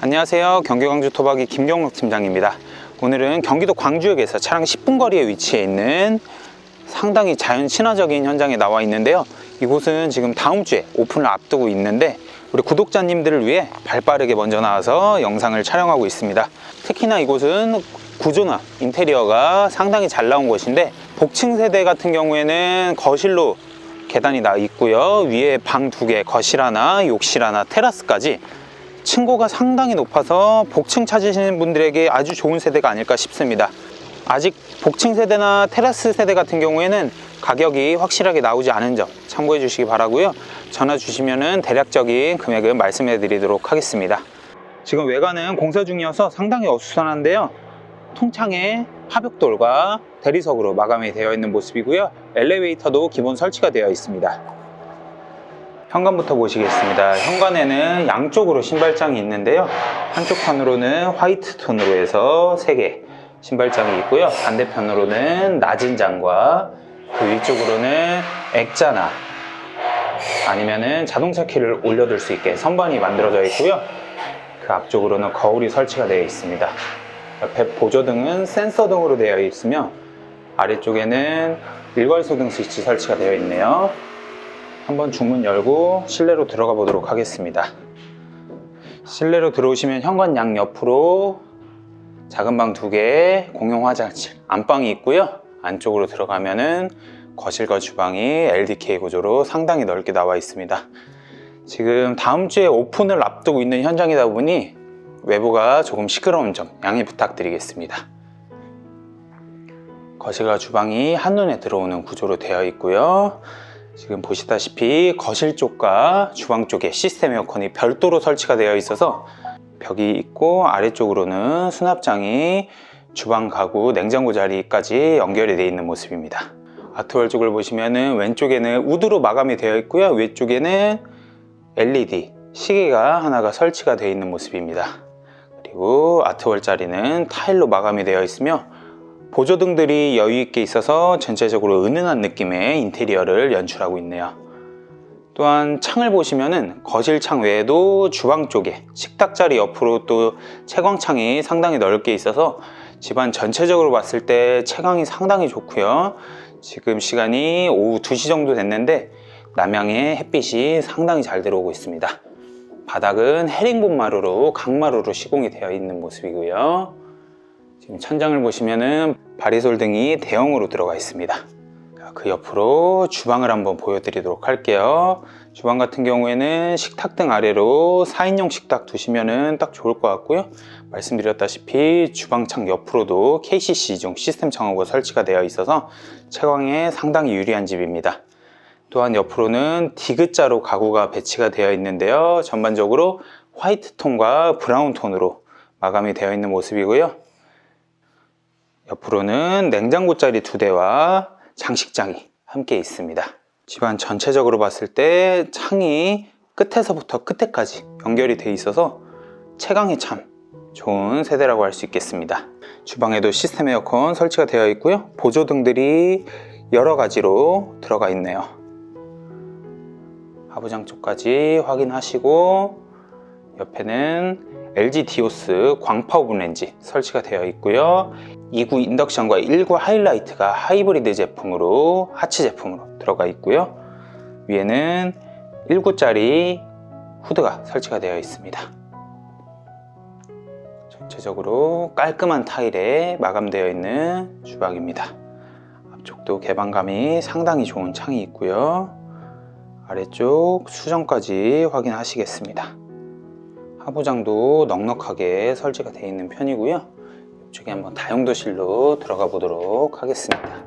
안녕하세요. 경기 광주 토박이 김경록 팀장입니다. 오늘은 경기도 광주역에서 차량 10분 거리에 위치해 있는 상당히 자연 친화적인 현장에 나와 있는데요. 이곳은 지금 다음 주에 오픈을 앞두고 있는데 우리 구독자님들을 위해 발 빠르게 먼저 나와서 영상을 촬영하고 있습니다. 특히나 이곳은 구조나 인테리어가 상당히 잘 나온 곳인데 복층 세대 같은 경우에는 거실로 계단이 나 있고요. 위에 방 두 개, 거실 하나, 욕실 하나, 테라스까지 층고가 상당히 높아서 복층 찾으시는 분들에게 아주 좋은 세대가 아닐까 싶습니다. 아직 복층 세대나 테라스 세대 같은 경우에는 가격이 확실하게 나오지 않은 점 참고해 주시기 바라고요. 전화 주시면은 대략적인 금액을 말씀해 드리도록 하겠습니다. 지금 외관은 공사 중이어서 상당히 어수선한데요. 통창에 하벽돌과 대리석으로 마감이 되어 있는 모습이고요. 엘리베이터도 기본 설치가 되어 있습니다. 현관부터 보시겠습니다. 현관에는 양쪽으로 신발장이 있는데요. 한쪽 편으로는 화이트 톤으로 해서 3개 신발장이 있고요. 반대편으로는 낮은 장과 그 위쪽으로는 액자나 아니면은 자동차 키를 올려둘 수 있게 선반이 만들어져 있고요. 그 앞쪽으로는 거울이 설치가 되어 있습니다. 옆에 보조등은 센서 등으로 되어 있으며 아래쪽에는 일괄소 등 스위치 설치가 되어 있네요. 한번 중문 열고 실내로 들어가 보도록 하겠습니다. 실내로 들어오시면 현관 양 옆으로 작은 방 두 개, 공용 화장실, 안방이 있고요. 안쪽으로 들어가면 은 거실과 주방이 LDK 구조로 상당히 넓게 나와 있습니다. 지금 다음 주에 오픈을 앞두고 있는 현장이다 보니 외부가 조금 시끄러운 점 양해 부탁드리겠습니다. 거실과 주방이 한눈에 들어오는 구조로 되어 있고요. 지금 보시다시피 거실 쪽과 주방 쪽에 시스템 에어컨이 별도로 설치가 되어 있어서 벽이 있고 아래쪽으로는 수납장이 주방 가구 냉장고 자리까지 연결이 되어 있는 모습입니다. 아트월 쪽을 보시면은 왼쪽에는 우드로 마감이 되어 있고요. 위쪽에는 LED 시계가 하나가 설치가 되어 있는 모습입니다. 그리고 아트월 자리는 타일로 마감이 되어 있으며 보조등들이 여유 있게 있어서 전체적으로 은은한 느낌의 인테리어를 연출하고 있네요. 또한 창을 보시면은 거실 창 외에도 주방 쪽에 식탁 자리 옆으로 또 채광창이 상당히 넓게 있어서 집안 전체적으로 봤을 때 채광이 상당히 좋고요. 지금 시간이 오후 2시 정도 됐는데 남향의 햇빛이 상당히 잘 들어오고 있습니다. 바닥은 헤링본 마루로 강마루로 시공이 되어 있는 모습이고요. 지금 천장을 보시면은 바리솔 등이 대형으로 들어가 있습니다. 그 옆으로 주방을 한번 보여드리도록 할게요. 주방 같은 경우에는 식탁 등 아래로 4인용 식탁 두시면은 딱 좋을 것 같고요. 말씀드렸다시피 주방창 옆으로도 KCC종 시스템 창호가 설치가 되어 있어서 채광에 상당히 유리한 집입니다. 또한 옆으로는 디귿자로 가구가 배치가 되어 있는데요. 전반적으로 화이트 톤과 브라운 톤으로 마감이 되어 있는 모습이고요. 옆으로는 냉장고 자리 두 대와 장식장이 함께 있습니다. 집안 전체적으로 봤을 때 창이 끝에서부터 끝에까지 연결이 돼 있어서 채광이 참 좋은 세대라고 할 수 있겠습니다. 주방에도 시스템 에어컨 설치가 되어 있고요. 보조등들이 여러 가지로 들어가 있네요. 하부장 쪽까지 확인하시고 옆에는 LG 디오스 광파 오븐 렌지 설치가 되어 있고요. 2구 인덕션과 1구 하이라이트가 하이브리드 제품으로 하치 제품으로 들어가 있고요. 위에는 1구짜리 후드가 설치가 되어 있습니다. 전체적으로 깔끔한 타일에 마감되어 있는 주방입니다. 앞쪽도 개방감이 상당히 좋은 창이 있고요. 아래쪽 수정까지 확인하시겠습니다. 하부장도 넉넉하게 설치가 되어 있는 편이고요. 이쪽에 한번 다용도실로 들어가 보도록 하겠습니다.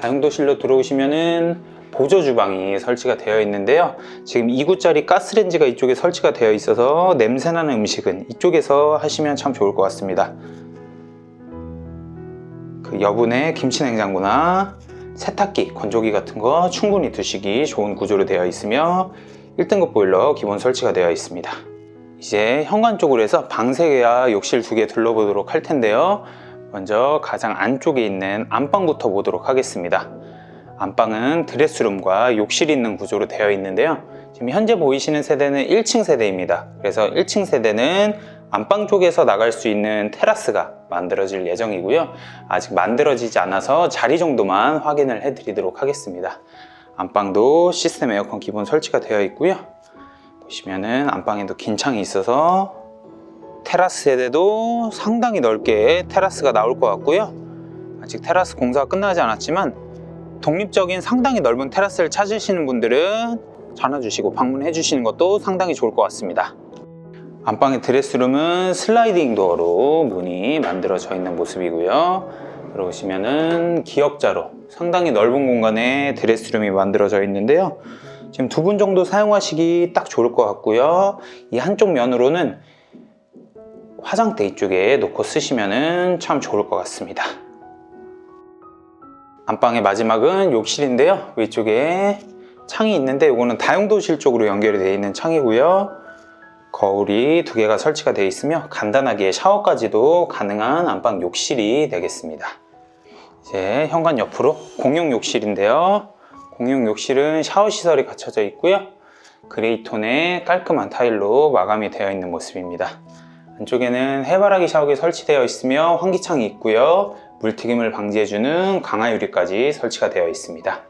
다용도실로 들어오시면은 보조 주방이 설치가 되어 있는데요. 지금 2구짜리 가스렌지가 이쪽에 설치가 되어 있어서 냄새나는 음식은 이쪽에서 하시면 참 좋을 것 같습니다. 그 여분의 김치 냉장고나 세탁기, 건조기 같은 거 충분히 두시기 좋은 구조로 되어 있으며 1등급 보일러 기본 설치가 되어 있습니다. 이제 현관 쪽으로 해서 방 3개와 욕실 2개 둘러보도록 할 텐데요. 먼저 가장 안쪽에 있는 안방부터 보도록 하겠습니다. 안방은 드레스룸과 욕실이 있는 구조로 되어 있는데요. 지금 현재 보이시는 세대는 1층 세대입니다. 그래서 1층 세대는 안방 쪽에서 나갈 수 있는 테라스가 만들어질 예정이고요. 아직 만들어지지 않아서 자리 정도만 확인을 해드리도록 하겠습니다. 안방도 시스템 에어컨 기본 설치가 되어 있고요. 보시면은 안방에도 긴 창이 있어서 테라스 세대도 상당히 넓게 테라스가 나올 것 같고요. 아직 테라스 공사가 끝나지 않았지만 독립적인 상당히 넓은 테라스를 찾으시는 분들은 전화 주시고 방문해 주시는 것도 상당히 좋을 것 같습니다. 안방의 드레스룸은 슬라이딩 도어로 문이 만들어져 있는 모습이고요. 들어오시면은 기역자로 상당히 넓은 공간에 드레스룸이 만들어져 있는데요. 지금 두 분 정도 사용하시기 딱 좋을 것 같고요. 이 한쪽 면으로는 화장대 이쪽에 놓고 쓰시면은 참 좋을 것 같습니다. 안방의 마지막은 욕실인데요. 위쪽에 창이 있는데 이거는 다용도실 쪽으로 연결이 되어 있는 창이고요. 거울이 두 개가 설치가 되어 있으며 간단하게 샤워까지도 가능한 안방 욕실이 되겠습니다. 이제 현관 옆으로 공용 욕실인데요. 공용 욕실은 샤워 시설이 갖춰져 있고요. 그레이 톤의 깔끔한 타일로 마감이 되어 있는 모습입니다. 안쪽에는 해바라기 샤워기 설치되어 있으며 환기창이 있고요. 물튀김을 방지해주는 강화 유리까지 설치가 되어 있습니다.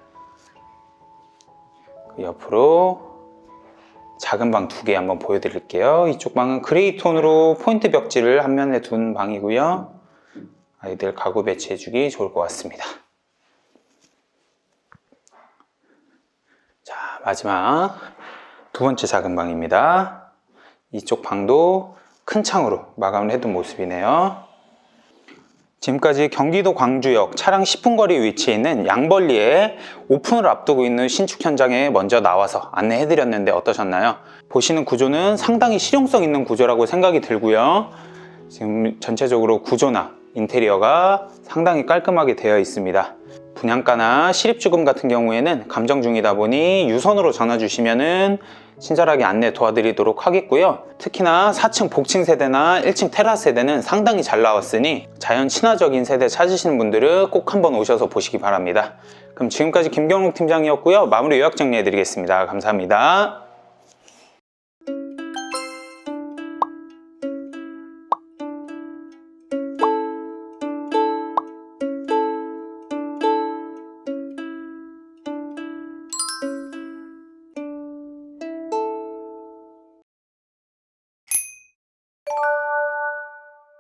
그 옆으로 작은 방 두 개 한번 보여드릴게요. 이쪽 방은 그레이 톤으로 포인트 벽지를 한 면에 둔 방이고요. 아이들 가구 배치해주기 좋을 것 같습니다. 자, 마지막 두 번째 작은 방입니다. 이쪽 방도 큰 창으로 마감을 해둔 모습이네요. 지금까지 경기도 광주역 차량 10분 거리 위치해 있는 양벌리에 오픈을 앞두고 있는 신축 현장에 먼저 나와서 안내해 드렸는데 어떠셨나요? 보시는 구조는 상당히 실용성 있는 구조라고 생각이 들고요. 지금 전체적으로 구조나 인테리어가 상당히 깔끔하게 되어 있습니다. 분양가나 실입주금 같은 경우에는 감정 중이다 보니 유선으로 전화 주시면은 친절하게 안내 도와드리도록 하겠고요. 특히나 4층 복층 세대나 1층 테라스 세대는 상당히 잘 나왔으니 자연 친화적인 세대 찾으시는 분들은 꼭 한번 오셔서 보시기 바랍니다. 그럼 지금까지 김경록 팀장이었고요. 마무리 요약 정리해 드리겠습니다. 감사합니다.